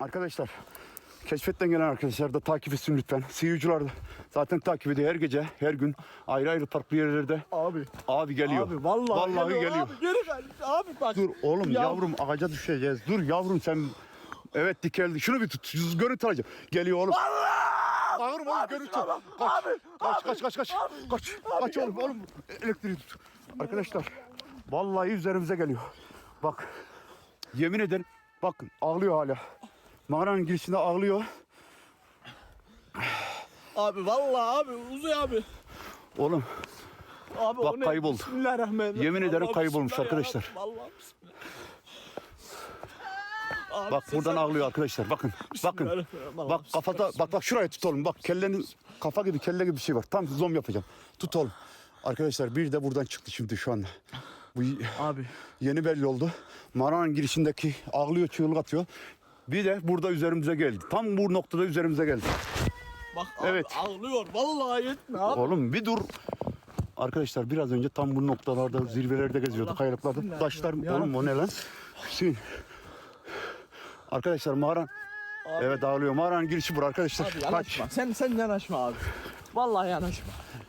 Arkadaşlar keşfetten gelen arkadaşlar da takip etsin lütfen. Seyirciler de zaten takip ediyor her gece, her gün ayrı ayrı farklı yerlerde. Abi. Abi geliyor. Abi vallahi, Vallahi geliyor. geliyor. Abi geri gel. Abi bak. Dur oğlum Ya- yavrum ağaca düşeceğiz. Dur yavrum sen Evet dikeldi. Şunu bir tut. Görüntü alacağım. Geliyor oğlum. Allah! Yavrum oğlum görüntü. Kaç. kaç, kaç kaç kaç kaç. Kaç oğlum oğlum. Elektriği tut. Arkadaşlar vallahi üzerimize geliyor. Bak. Yemin ederim bakın ağlıyor hala. Mağaranın girişinde ağlıyor. Abi vallahi abi Uzay abi. Oğlum Abi Bak kayboldu. Bismillahirrahmanirrahim. Yemin ederim Vallahi kaybolmuş bismillah ya arkadaşlar. Rabbi, Vallahi bismillah. Abi bak buradan ağlıyor arkadaşlar. Bakın. Bakın. Bismillahirrahmanirrahim. Bak kafada bak bak şuraya tut oğlum. Bak kellenin kafa gibi kelle gibi bir şey var. Tam zoom yapacağım. Tut oğlum. Arkadaşlar bir de buradan çıktı şimdi şu anda. Bu y- Abi. yeni belli oldu. Mağaranın girişindeki ağlıyor çığlık atıyor. Bir de burada üzerimize geldi. Tam bu noktada üzerimize geldi. Bak abi Evet. ağlıyor. Vallahi yetme abi. Oğlum bir dur. Arkadaşlar biraz önce tam bu noktalarda zirvelerde geziyorduk. Kayalıklarda. Taşlar ya oğlum o ne lan? Hüseyin. Arkadaşlar mağara Abi. Evet ağlıyor. Mağaranın girişi bura arkadaşlar. Abi Kaç. yanaşma. Sen sen yanaşma abi. Vallahi yanaşma.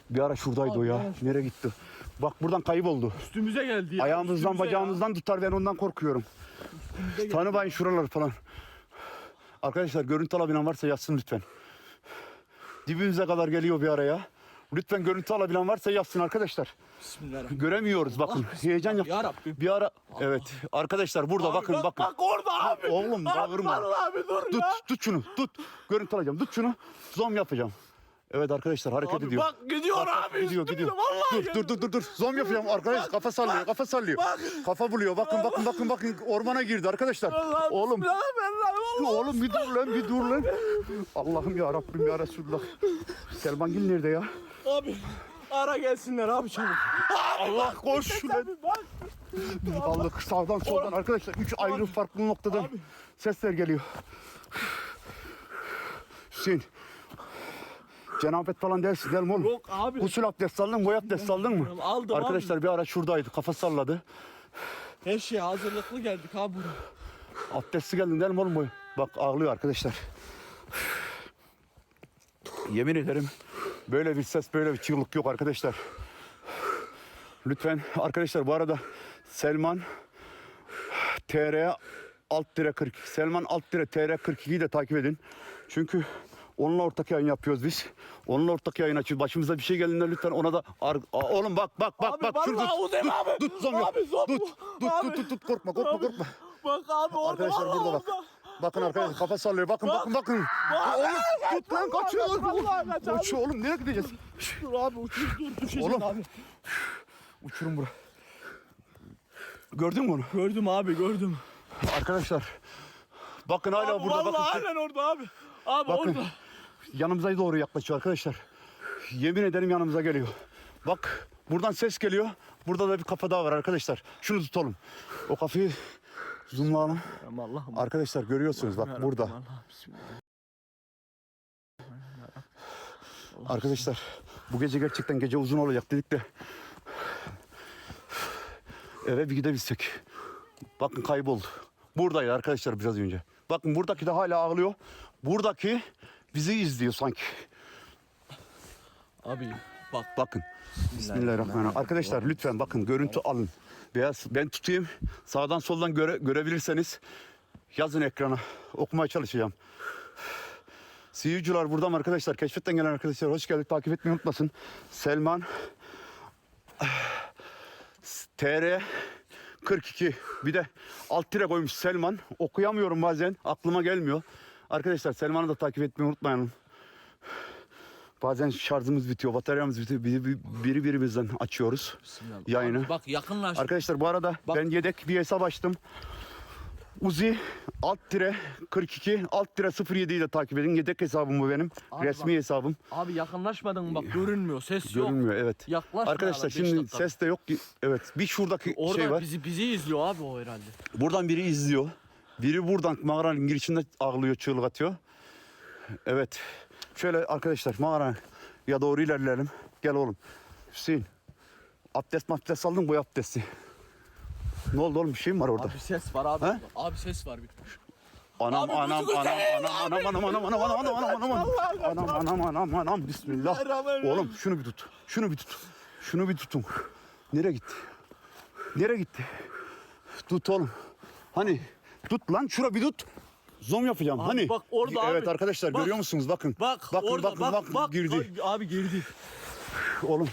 Bir ara şuradaydı Abi o ya. yanaşma. Nereye gitti? Bak buradan kayboldu. Üstümüze geldi ya. Ayağımızdan üstümüze bacağımızdan tutar ben ondan korkuyorum. Üstümüze geldi. Tanımayın şuraları falan. Arkadaşlar görüntü alabilen varsa yazsın lütfen. Dibimize kadar geliyor bir araya. Lütfen görüntü alabilen varsa yazsın arkadaşlar. Bismillahirrahmanirrahim. Göremiyoruz bakın. Heyecan yap. Ya Rabbim. Bir ara evet arkadaşlar burada bakın bak, bakın. Bak orada abi. Oğlum, bağırma. Abi dur Tut ya. tut şunu tut. Görüntü alacağım. Tut şunu. Zoom yapacağım. Evet arkadaşlar hareket Abi ediyor. bak gidiyor abi. Gidiyor gidiyor. Vallahi Dur dur dur dur dur. Zoom yapacağım arkadaş. Kafa sallıyor. Kafa sallıyor. bak. Kafa buluyor. Bakın bakın bakın bakın ormana girdi arkadaşlar. Vallahi Oğlum Bismillahirrahmanirrahim. Vallahi. Oğlum bir dur lan bir dur lan. Allah'ım ya Rabbim ya Resulullah. Selman Gil nerede ya? Abi ara gelsinler abi çabuk. Allah koş lan. Abi bak. Allah sağdan soldan arkadaşlar üç ayrı farklı noktadan Abi. sesler geliyor. Hüseyin. Cenabet falan dersin değil mi oğlum? Yok abi. Gusül abdest aldın mı? Boy aldın mı? Aldım Arkadaşlar bir ara şuradaydı. Kafa salladı. Her şeye hazırlıklı geldik abi buraya. Abdestli geldin değil mi oğlum boy? Bak ağlıyor arkadaşlar. Yemin ederim böyle bir ses böyle bir çığlık yok arkadaşlar. Lütfen arkadaşlar bu arada Selman TR alt dire 42 Selman alt dire TR 42'yi de takip edin. Çünkü onunla ortak yayın yapıyoruz biz. Onunla ortak yayın açıyoruz. Başımıza bir şey geldiğinde lütfen ona da ar- Aa, oğlum bak bak bak Abi bak şurada vallahi değil mi abi? tut yap. Abi zom Tut tut Abi. tut tut tut korkma korkma Abi. korkma. Bak abi orada. Arkadaşlar burada bak. Bakın arkadaşlar kafa sallıyor. Bakın bakın bakın. Oğlum tut lan kaçıyor. Vallahi kaç abi. Uçuyor oğlum nereye gideceğiz? Dur abi uçur dur düşeceğiz Oğlum. abi. Uçurum bura. Gördün mü onu? Gördüm abi gördüm. Arkadaşlar. Bakın hala abi, burada vallahi bakın. aynen orada abi. Abi Bakın. orada. Yanımıza doğru yaklaşıyor arkadaşlar. Yemin ederim yanımıza geliyor. Bak buradan ses geliyor. Burada da bir kafa daha var arkadaşlar. Şunu tutalım. O kafayı zoomlayalım. Allah'ım. Arkadaşlar görüyorsunuz bak burada. Bismillah. Arkadaşlar bu gece gerçekten gece uzun olacak dedik de eve bir gidebilsek. Bakın kayboldu. Buradaydı arkadaşlar biraz önce. Bakın buradaki de hala ağlıyor. Buradaki bizi izliyor sanki. Abi bak Bakın. Bismillahirrahmanirrahim. Arkadaşlar lütfen bakın görüntü alın. Beyaz ben tutayım. Sağdan soldan göre, görebilirseniz yazın ekrana. Okumaya çalışacağım. Seyirciler burada mı arkadaşlar? Keşfetten gelen arkadaşlar hoş geldik. Takip etmeyi unutmasın. Selman TR 42 bir de alt tire koymuş Selman. Okuyamıyorum bazen. Aklıma gelmiyor. Arkadaşlar Selman'ı da takip etmeyi unutmayalım. Bazen şarjımız bitiyor, bataryamız bitiyor. Biri, biri birimizden açıyoruz Bismillah. yayını. Abi bak yakınlaş. Arkadaşlar bu arada Bak. ben yedek bir hesap açtım. Uzi alt tire 42 alt tire 07'yi de takip edin. Yedek hesabım bu benim. Abi Resmi bak. hesabım. Abi yakınlaşmadın mı bak görünmüyor ses yok. Görünmüyor evet. Yaklaşma Arkadaşlar şimdi dakika. ses de yok. Evet bir şuradaki Orada şey var. bizi bizi izliyor abi o herhalde. Buradan biri izliyor. Biri buradan mağaranın girişinde ağlıyor, çığlık atıyor. Evet. Şöyle arkadaşlar mağaraya doğru ilerleyelim. Gel oğlum. Hüseyin. Abdest mabdest aldın bu abdesti. Ne oldu oğlum bir şey mi var orada? Abi ses var abi. He? Abi ses var bir. Anam Abi anam anam anam anam anam anam anam anam anam anam anam anam anam anam bismillah. Oğlum şunu bir tut. Şunu bir tut. Şunu bir tutun. Nereye gitti? Nereye gitti? Tut oğlum. Hani tut lan şura bir tut. Zoom yapacağım. Abi hani? bak orada Evet abi. arkadaşlar Bak. görüyor musunuz? Bakın. Bak bakın, orada bakın, bak bak, bak. girdi. Ay, Abi girdi. Oğlum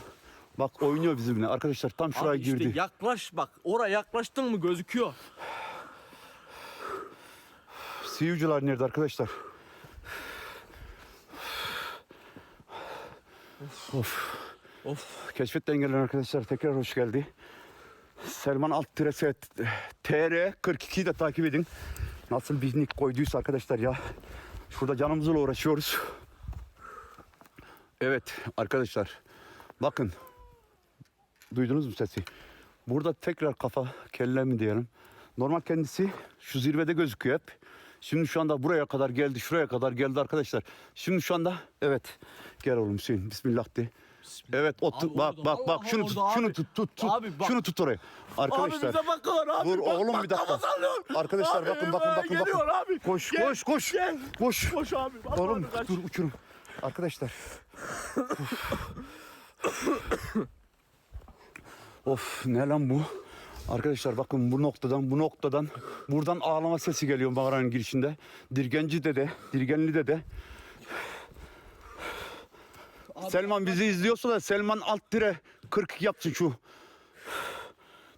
bak oynuyor bizimle. Arkadaşlar tam şuraya Abi işte girdi. yaklaş bak. Oraya yaklaştın mı gözüküyor. Siyucular nerede arkadaşlar? Of. Of. Keşfetten gelen arkadaşlar tekrar hoş geldi. Selman Alt Tire TR 42'yi de takip edin. Nasıl bir nick koyduysa arkadaşlar ya. Şurada canımızla uğraşıyoruz. Evet arkadaşlar. Bakın. Duydunuz mu sesi? Burada tekrar kafa kelle mi diyelim. Normal kendisi şu zirvede gözüküyor hep. Şimdi şu anda buraya kadar geldi, şuraya kadar geldi arkadaşlar. Şimdi şu anda evet. Gel oğlum Hüseyin. Bismillah de. Evet o Abi tut, bak orada, bak bak şunu tut, orada şunu abi. tut tut tut. Abi bak. Şunu tut oraya. Arkadaşlar. Abi bize bakıyorlar abi. Dur Bak, oğlum bir dakika. Arkadaşlar Abi, bakın bakın aa, bakın bakın. Abi. Koş Gel, koş koş. Gel. Koş. Koş abi. Bak, Oğlum kaç. dur uçurum. Arkadaşlar. of ne lan bu? Arkadaşlar bakın bu noktadan bu noktadan buradan ağlama sesi geliyor mağaranın girişinde. Dirgenci dede, Dirgenli dede. Abi, Selman bizi izliyorsa da Selman alt dire 40 yapsın şu.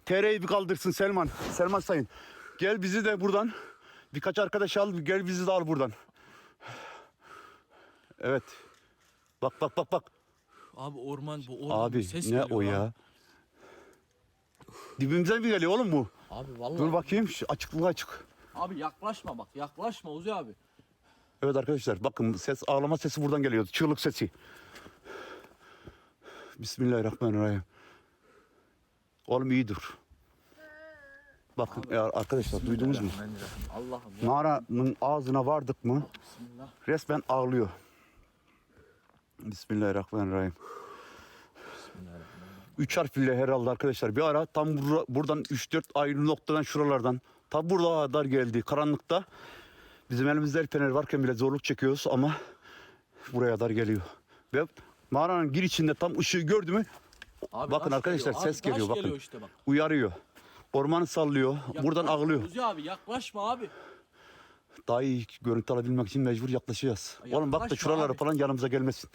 TR'yi bir kaldırsın Selman. Selman sayın. Gel bizi de buradan birkaç arkadaş al gel bizi de al buradan. Evet. Bak bak bak bak. Abi orman bu orman Abi ses ne o abi. ya? Dibimizden mi geliyor oğlum bu? Abi vallahi. Dur bakayım şu açık. Abi yaklaşma bak. Yaklaşma Uzi abi. Evet arkadaşlar bakın ses ağlama sesi buradan geliyor. Çığlık sesi. Bismillahirrahmanirrahim. Oğlum iyi dur. Bakın ya arkadaşlar duydunuz mu? Allah'ım. Mağaranın ağzına vardık mı Bismillah. resmen ağlıyor. Bismillahirrahmanirrahim. Üç harfli herhalde arkadaşlar. Bir ara tam bura- buradan 3-4 ayrı noktadan şuralardan tam burada kadar geldi. Karanlıkta bizim elimizde el feneri varken bile zorluk çekiyoruz ama buraya kadar geliyor. Ve mağaranın girişinde tam ışığı gördü mü Abi Bakın taş arkadaşlar, geliyor. ses Abi taş geliyor, bakın. geliyor işte bak. uyarıyor. Ormanı sallıyor. Buradan Yaklaşma ağlıyor. Uzi abi yaklaşma abi. Daha iyi görüntü alabilmek için mecbur yaklaşacağız. Oğlum bak da Yaklaşma şuralara abi. falan yanımıza gelmesin.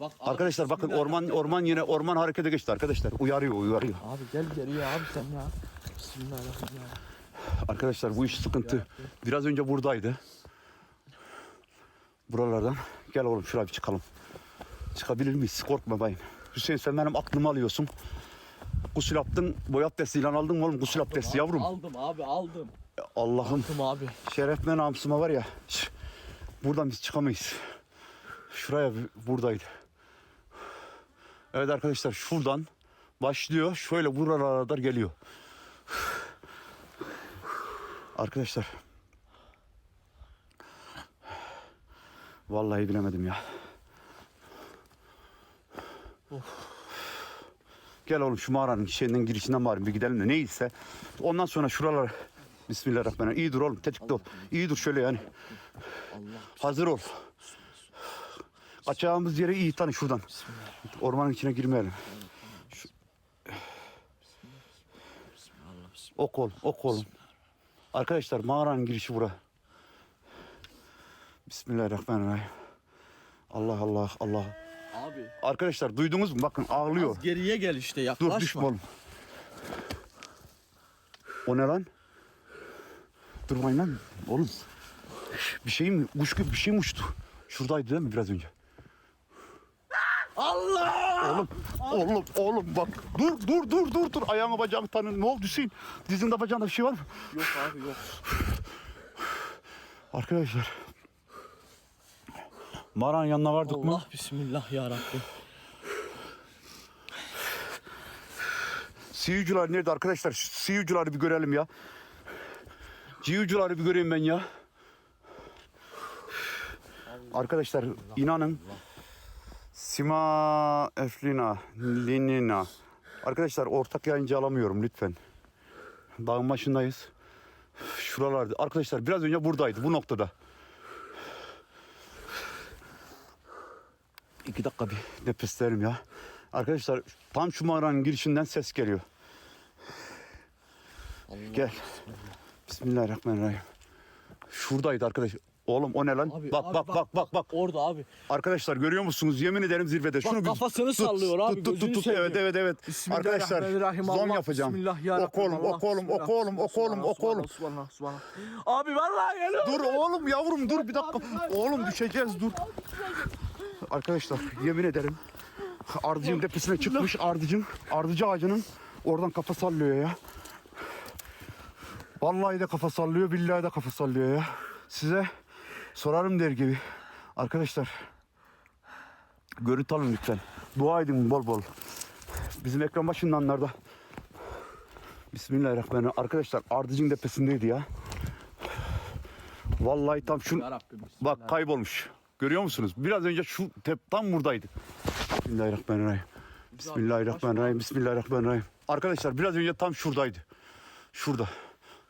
Bak abi, Arkadaşlar bakın orman Bismillahirrahmanirrahim. orman yine orman harekete geçti arkadaşlar. Uyarıyor uyarıyor. Abi gel geriye abi sen ya. Bismillahirrahmanirrahim. Arkadaşlar bu iş sıkıntı. Biraz önce buradaydı. Buralardan. Gel oğlum şuraya bir çıkalım. Çıkabilir miyiz? Korkma bayım. Hüseyin sen benim aklımı alıyorsun. Gusül yaptın. Boy abdestiyle aldın mı oğlum gusül abdesti yavrum? Aldım abi aldım. Allah'ım. Aldım abi. Şerefme namusuma var ya. şş, Buradan biz çıkamayız. Şuraya buradaydı. Evet arkadaşlar şuradan başlıyor. Şöyle buralara kadar geliyor. Arkadaşlar. Vallahi bilemedim ya. Gel oğlum şu mağaranın şeyinden girişinden bari bir gidelim de neyse. Ondan sonra şuralar Bismillahirrahmanirrahim. İyi dur oğlum tetikte ol. İyi dur şöyle yani. Hazır ol. Kaçacağımız yere iyi tanı şuradan. Ormanın içine girmeyelim. Şu... Ok ol, ok oğlum. Arkadaşlar mağaranın girişi bura. Bismillahirrahmanirrahim. Allah Allah Allah. Abi. Arkadaşlar duydunuz mu? Bakın ağlıyor. Az geriye gel işte Dur yaklaşma. düşme oğlum. O ne lan? Durmayın lan. Oğlum. Bir şey mi? Kuş gibi bir şey mi uçtu? Şuradaydı değil mi biraz önce? Allah! Oğlum, oğlum, oğlum bak. Dur, dur, dur, dur, dur. Ayağımı bacağımı tanın. Ne oldu Hüseyin? Dizinde bacağında bir şey var mı? Yok abi yok. Arkadaşlar. Maran yanına vardık mı? Allah bismillah ya Rabbi. Siyucular nerede arkadaşlar? Siyucuları bir görelim ya. Ciyucuları bir göreyim ben ya. Arkadaşlar inanın. Sima Eflina Linina. Arkadaşlar ortak yayıncı alamıyorum lütfen. Dağın başındayız. Şu Şuralardı. Arkadaşlar biraz önce buradaydı bu noktada. İki dakika bir nefeslerim ya. Arkadaşlar tam şu mağaranın girişinden ses geliyor. Allah. Gel. Bismillahirrahmanirrahim. Şuradaydı arkadaş. Oğlum o ne lan? Abi, bak, abi, bak bak bak bak Orada abi. Arkadaşlar görüyor musunuz? Yemin ederim zirvede. Şunu bir kafasını sallıyor abi, Tut tut tut. seveyim. Evet evet evet. Arkadaşlar zon yapacağım. Bismillah ya Oku oğlum, oku oğlum, oku oğlum, oku oğlum, oku oğlum. Abi vallahi geliyor. Dur oğlum yavrum dur bir dakika. Oğlum düşeceğiz dur. Arkadaşlar yemin ederim. Ardıcın tepesine çıkmış ardıcın. Ardıcı ağacının oradan kafa sallıyor ya. Vallahi de kafa sallıyor, billahi de kafa sallıyor ya. Size sorarım der gibi. Arkadaşlar görüntü alın lütfen. Dua edin bol bol. Bizim ekran başındanlarda. Bismillahirrahmanirrahim. Arkadaşlar Ardıcın tepesindeydi ya. Vallahi tam şu Ya Rabbim. Bak kaybolmuş. Görüyor musunuz? Biraz önce şu tep tam buradaydı. Bismillahirrahmanirrahim. Bismillahirrahmanirrahim. Bismillahirrahmanirrahim. Arkadaşlar biraz önce tam şuradaydı. Şurada.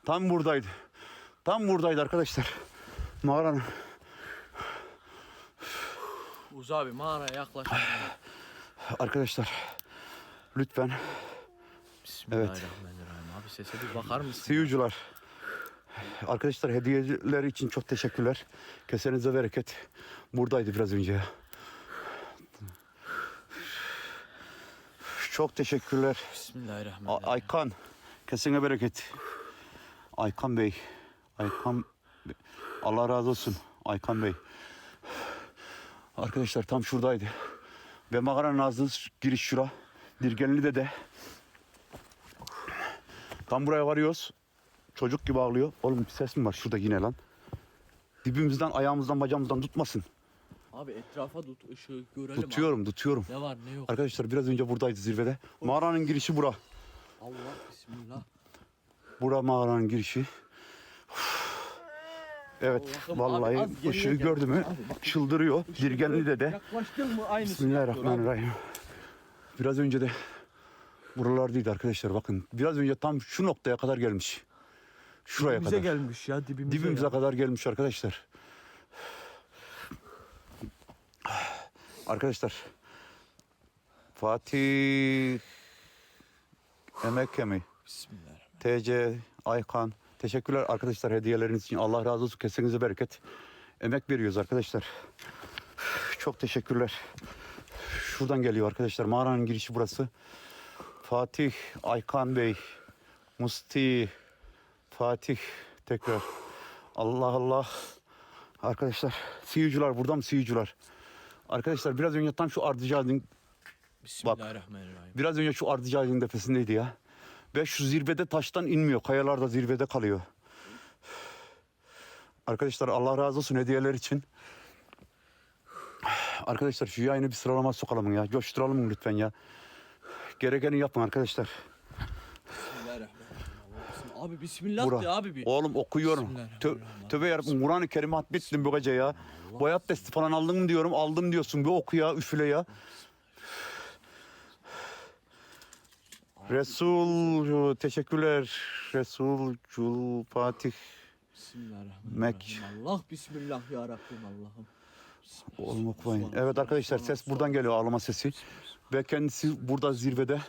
Tam buradaydı. Tam buradaydı arkadaşlar. Mağaranın. Uz abi mağaraya yaklaş. Arkadaşlar lütfen Bismillahirrahmanirrahim. Abi sese bir bakar mısın? seyirciler. Arkadaşlar hediyeler için çok teşekkürler. Kesenize bereket. Buradaydı biraz önce. Çok teşekkürler. Bismillahirrahmanirrahim. Aykan, kesene bereket. Aykan Bey, Aykan. Allah razı olsun Aykan Bey. Arkadaşlar tam şuradaydı. Ve mağaranın ağzı giriş şura. Dirgenli de Tam buraya varıyoruz. Çocuk gibi ağlıyor. Oğlum bir ses mi var şurada yine lan? Dibimizden, ayağımızdan, bacağımızdan tutmasın. Abi etrafa tut ışığı görelim Tutuyorum, tutuyorum. abi. Ne var ne yok. Arkadaşlar biraz önce buradaydı zirvede. Mağaranın girişi bura. Allah bismillah. Bura mağaranın girişi. Evet Allah'ım, vallahi abi ışığı gel. gördü mü Abi çıldırıyor. Dirgenli de de. Yaklaştın mı aynısı. Bismillahirrahmanirrahim. Biraz önce de buralardaydı arkadaşlar bakın. Biraz önce tam şu noktaya kadar gelmiş. Şuraya Bize kadar. gelmiş ya dibimize. Dibimize ya. kadar gelmiş arkadaşlar. Arkadaşlar Fatih Emek mi? Bismillahirrahmanirrahim. TC, Aykan. Teşekkürler arkadaşlar hediyeleriniz için. Allah razı olsun. Kesinize bereket. Emek veriyoruz arkadaşlar. Çok teşekkürler. Şuradan geliyor arkadaşlar. Mağaranın girişi burası. Fatih, Aykan Bey, Musti, Fatih tekrar. Allah Allah. Arkadaşlar siyucular burada mı siyucular? Arkadaşlar biraz önce tam şu ardıcağın Bismillahirrahmanirrahim. Biraz önce şu ardıcı ağacının tepesindeydi ya. Ve şu zirvede taştan inmiyor. Kayalarda zirvede kalıyor. Arkadaşlar Allah razı olsun hediyeler için. Arkadaşlar şu yayını bir sıralama sokalım ya. Coşturalım lütfen ya. Gerekeni yapın arkadaşlar. Bismillahirrahmanirrahim. Abi bismillah Bura. de abi bir. Oğlum okuyorum. Tö Bismillahirrahmanirrahim. tövbe yarabbim Kur'an-ı Kerim'i hatmettim bu gece ya. Boy abdesti falan aldın mı diyorum. Aldım diyorsun. Bir oku ya üfle ya. Resul teşekkürler. Resul Cul Fatih. Bismillahirrahmanirrahim. Mek. Allah bismillah ya Rabbim Allah'ım. Oğlum okumayın. Evet arkadaşlar ses buradan geliyor ağlama sesi. Ve kendisi burada zirvede.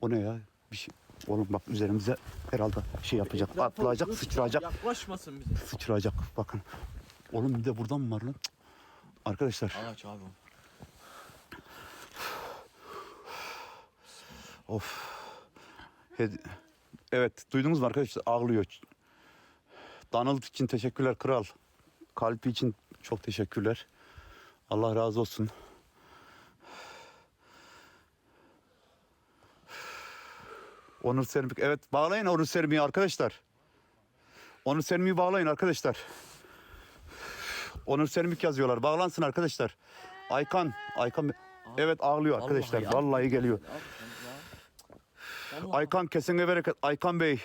O ne ya? Bir şey. Oğlum bak üzerimize herhalde şey yapacak. Etrafa Atlayacak, lütfen sıçrayacak. Yaklaşmasın bize. Sıçrayacak bakın. Oğlum bir de buradan mı var lan? Cık. Arkadaşlar Ağaç abi. Of. Evet duydunuz mu arkadaşlar ağlıyor. Donald için teşekkürler kral. Kalbi için çok teşekkürler. Allah razı olsun. Onur Sermik. Evet bağlayın Onur Sermik'i arkadaşlar. Onur Sermik'i bağlayın arkadaşlar. Onur Sermik yazıyorlar. Bağlansın arkadaşlar. Aykan. Aykan. Evet ağlıyor arkadaşlar. Vallahi Vallahi geliyor. Aykan kesene bereket. Aykan Bey.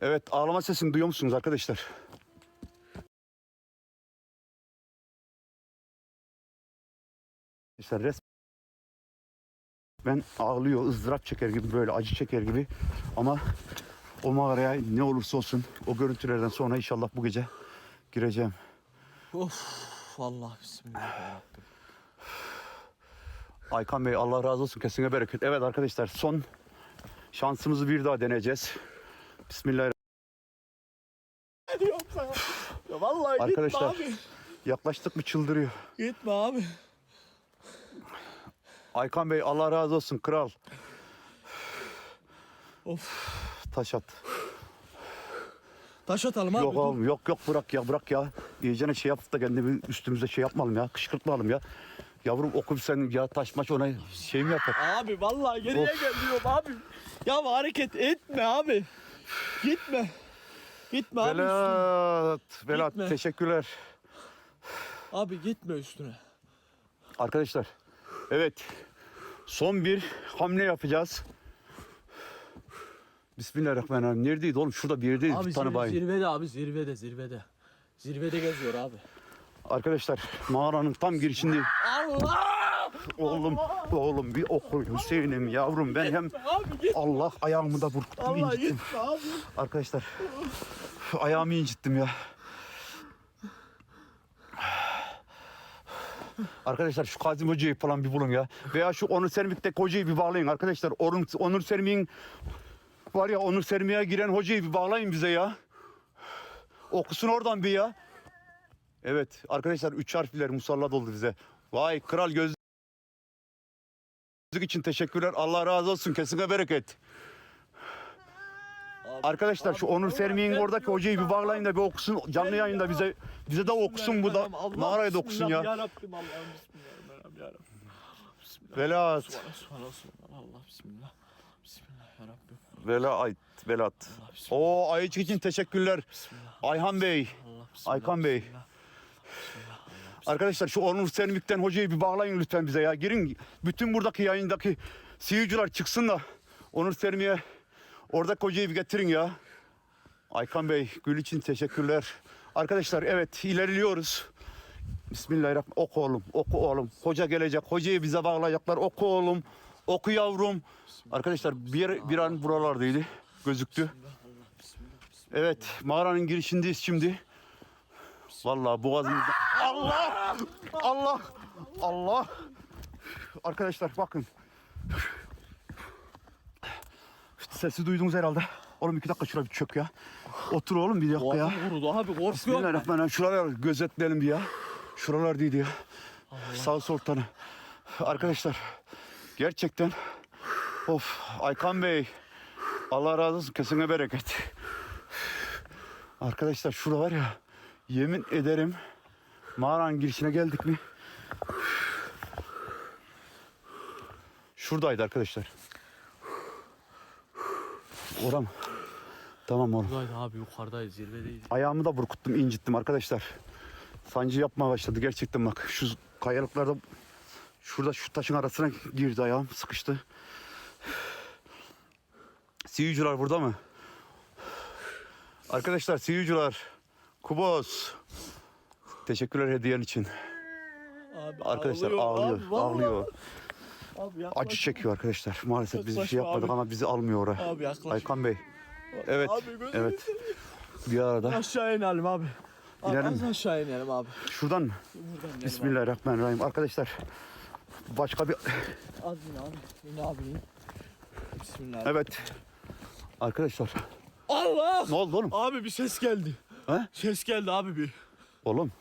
Evet ağlama sesini duyuyor musunuz arkadaşlar? Arkadaşlar res Ben ağlıyor, ızdırap çeker gibi böyle acı çeker gibi. Ama o mağaraya ne olursa olsun o görüntülerden sonra inşallah bu gece gireceğim. Of vallahi bismillahirrahmanirrahim. Aykan Bey Allah razı olsun kesine bereket. Evet arkadaşlar son şansımızı bir daha deneyeceğiz. Bismillahirrahmanirrahim. Ne diyorum sana? Ya vallahi Arkadaşlar. gitme abi. Yaklaştık mı çıldırıyor. Gitme abi. Aykan Bey Allah razı olsun kral. Of. Taş at. Taş atalım abi. Yok dur. oğlum yok yok bırak ya bırak ya. İyicene şey yapıp da kendimi üstümüze şey yapmayalım ya. Kışkırtmayalım ya. Yavrum okul sen ya taş maç ona şey mi yapar? Abi vallahi geriye Of. gel diyorum abi. Ya hareket etme abi. Gitme. Gitme abi üstüne. Velat, Velat Gitme. teşekkürler. Abi gitme üstüne. Arkadaşlar evet son bir hamle yapacağız. Bismillahirrahmanirrahim. Neredeydi oğlum? Şurada bir yerdeyiz. Abi bir tane zirve- bayım. zirvede abi zirvede zirvede. Zirvede geziyor abi. Arkadaşlar mağaranın tam girişinde. Allah! Oğlum, oğlum bir oku Hüseyin'im yavrum ben hem. Allah ayağımı da burkuttum incittim. Arkadaşlar ayağımı incittim ya. Arkadaşlar şu Kazım Hoca'yı falan bir bulun ya. Veya şu Onur Sermik'teki hocayı bir bağlayın arkadaşlar. Onur, Onur Sermik'in var ya Onur Sermik'e giren hocayı bir bağlayın bize ya. Okusun oradan bir ya. Evet arkadaşlar üç harfler musallat oldu bize. Vay kral göz Gözlük için teşekkürler. Allah razı olsun. Kesine bereket. Arkadaşlar şu Onur ben oradaki hocayı ya. bir bağlayın da bir okusun. Canlı yayında bize bize de okusun bu da. Mağaraya da okusun ya. Yarabbim Allah'ım bismillahirrahmanirrahim ya Rabbim. Velat. Allah bismillah. Bismillah ya Rabbim. Velat. Oo Ayıcık için teşekkürler. Ayhan Bey. Aykan Bey. Arkadaşlar şu Onur Sermik'ten hocayı bir bağlayın lütfen bize ya. Girin bütün buradaki yayındaki seyirciler çıksın da Onur Sermik'e oradaki hocayı bir getirin ya. Aykan Bey gül için teşekkürler. Arkadaşlar evet ilerliyoruz. Bismillahirrahmanirrahim. Oku oğlum, oku oğlum. Hoca gelecek. Hocayı bize bağlayacaklar. Oku oğlum. Oku yavrum. Arkadaşlar bir, bir an buralardaydı. Gözüktü. Evet mağaranın girişindeyiz şimdi. Vallahi boğazımızda... Allah! Allah! Allah! Arkadaşlar bakın. Sesi duydunuz herhalde. Oğlum iki dakika şuraya bir çök ya. Otur oğlum bir dakika ya. Boğazım kurudu abi korkuyorum. Bismillahirrahmanirrahim. Şuralar gözetleyelim bir ya. Şuralar değil ya. Sağ sol tane. Arkadaşlar gerçekten of Aykan Bey Allah razı olsun kesine bereket. Arkadaşlar şura var ya yemin ederim mağaranın girişine geldik mi? Şuradaydı arkadaşlar. Oram. Tamam oğlum. Buradaydı abi yukarıdayız zirvedeyiz. Ayağımı da burkuttum, incittim arkadaşlar. Sancı yapmaya başladı gerçekten bak. Şu kayalıklarda şurada şu taşın arasına girdi ayağım, sıkıştı. Siyucular burada mı? Arkadaşlar siyucular, kubos. Teşekkürler hediyen için. Abi Arkadaşlar ağlıyor, abi, vallahi. ağlıyor. Abi yaklaş. Acı çekiyor arkadaşlar. Maalesef biz bir şey yapmadık abi. ama bizi almıyor oraya. Abi yaklaş. Aykan Bey. Evet, Abi gözünü evet. Bir arada. Aşağı inelim abi. Abi, İnelim Az mi? aşağı inelim abi. Şuradan mı? Buradan inelim Bismillahirrahmanirrahim. Arkadaşlar başka bir Abi. Az in abi. İn abi in. Bismillah. evet. Arkadaşlar Allah! ne oldu oğlum? Abi bir ses geldi. He? Ses geldi abi bir. Oğlum.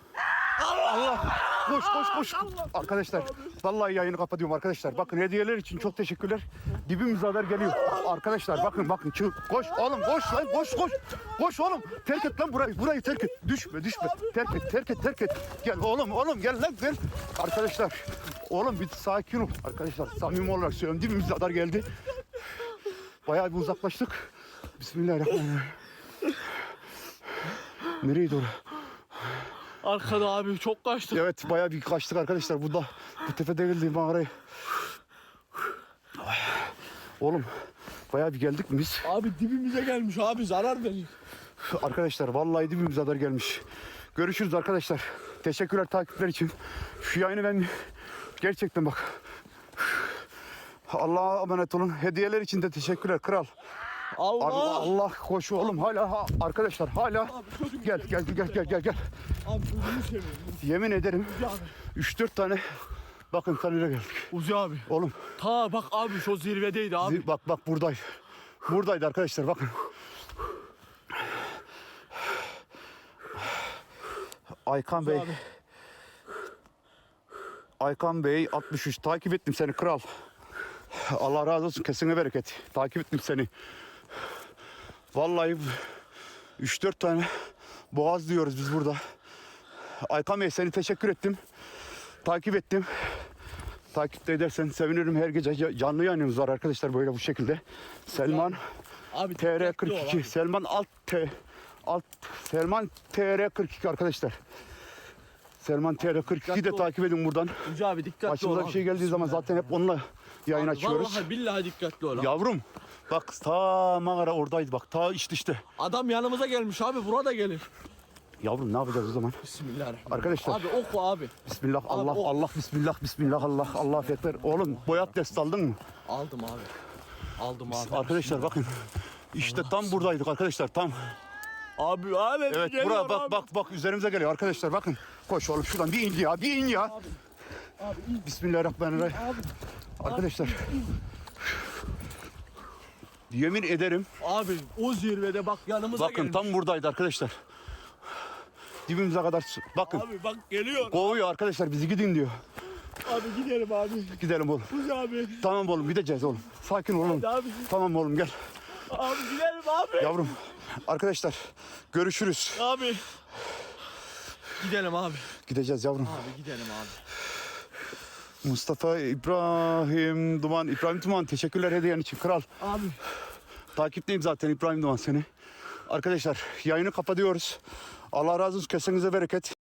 Allah! Koş koş koş. Arkadaşlar vallahi yayını kapatıyorum arkadaşlar. Bakın hediyeler için çok teşekkürler. Dibimize kadar geliyor. Arkadaşlar bakın bakın çık koş oğlum koş lan koş koş. Koş oğlum. Terk et lan burayı. Burayı terk et. Düşme düşme. Terk et terk et terk et. Gel oğlum oğlum gel lan gel. Arkadaşlar oğlum bir sakin ol. Arkadaşlar samimi olarak söylüyorum dibimize kadar geldi. Bayağı bir uzaklaştık. Bismillahirrahmanirrahim. Nereydi orası? Arkada abi çok kaçtık. Evet bayağı bir kaçtık arkadaşlar. Bu da bu tepede geldi mağaraya. Ay, Oğlum bayağı bir geldik mi biz? Abi dibimize gelmiş abi zarar veriyor. Arkadaşlar vallahi dibimize kadar gelmiş. Görüşürüz arkadaşlar. Teşekkürler takipler için. Şu yayını ben gerçekten bak. Allah'a emanet olun. Hediyeler için de teşekkürler kral. Allah. Abi Allah koşu oğlum hala ha- arkadaşlar hala Abi çocuk gel gel gel gel gel gel. Abi. Yemin ederim Uzi abi. 3-4 tane bakın tanrıya geldik. Uzi abi. Oğlum Ta bak abi şu zirvedeydi abi. bak bak buradaydı. Buradaydı arkadaşlar bakın. Aykan Bey. Abi. Aykan Bey 63 takip ettim seni kral. Allah razı olsun kesine bereket. Takip ettim seni. Vallahi 3-4 tane boğaz diyoruz biz burada. Aykan Bey seni teşekkür ettim. Takip ettim. Takipte edersen sevinirim her gece ca- canlı yayınımız var arkadaşlar böyle bu şekilde. Selman Abi ol TR42 abi. Selman alt T alt Selman TR42 arkadaşlar. Selman TR42'yi de Dikkatli ol. takip edin buradan. Uzi abi dikkatli ol Başımıza bir şey geldiği zaman zaten hep onunla yayın Abi açıyoruz. Vallahi billahi dikkatli ol abi. Yavrum bak ta mağara oradaydı bak ta işte işte. Adam yanımıza gelmiş abi burada gelir. Yavrum ne yapacağız o zaman? Bismillahirrahmanirrahim. Arkadaşlar. Abi oku abi. Bismillah Allah o- Allah bismillah bismillah Allah Allah ekber. Oğlum boyat dest aldın mı? Aldım abi. Aldım abi. Arkadaşlar bakın. İşte tam buradaydık arkadaşlar tam. Abi abi Evet bura bak abi. bak bak üzerimize geliyor arkadaşlar bakın. Koş oğlum şuradan bir in ya bir in ya. Abi in. Bismillahirrahmanirrahim. Abi. Arkadaşlar. Yemin ederim Abi o zirvede bak yanımıza bakın gelmiş. tam buradaydı arkadaşlar. Dibimize kadar su- bakın Abi bak geliyor. kovuyor arkadaşlar bizi gidin diyor. Abi gidelim abi. Gidelim oğlum. Uzi abi. Tamam oğlum gideceğiz oğlum. Sakin ol oğlum. Hadi abi. Tamam oğlum gel. Abi gidelim abi. Yavrum. Arkadaşlar görüşürüz. Abi. Gidelim abi. Gideceğiz yavrum. Abi gidelim abi. Mustafa İbrahim Duman. İbrahim Duman teşekkürler hediyen için kral. Abi. Takipteyim zaten İbrahim Duman seni. Arkadaşlar yayını kapatıyoruz. Allah razı olsun kesenize bereket.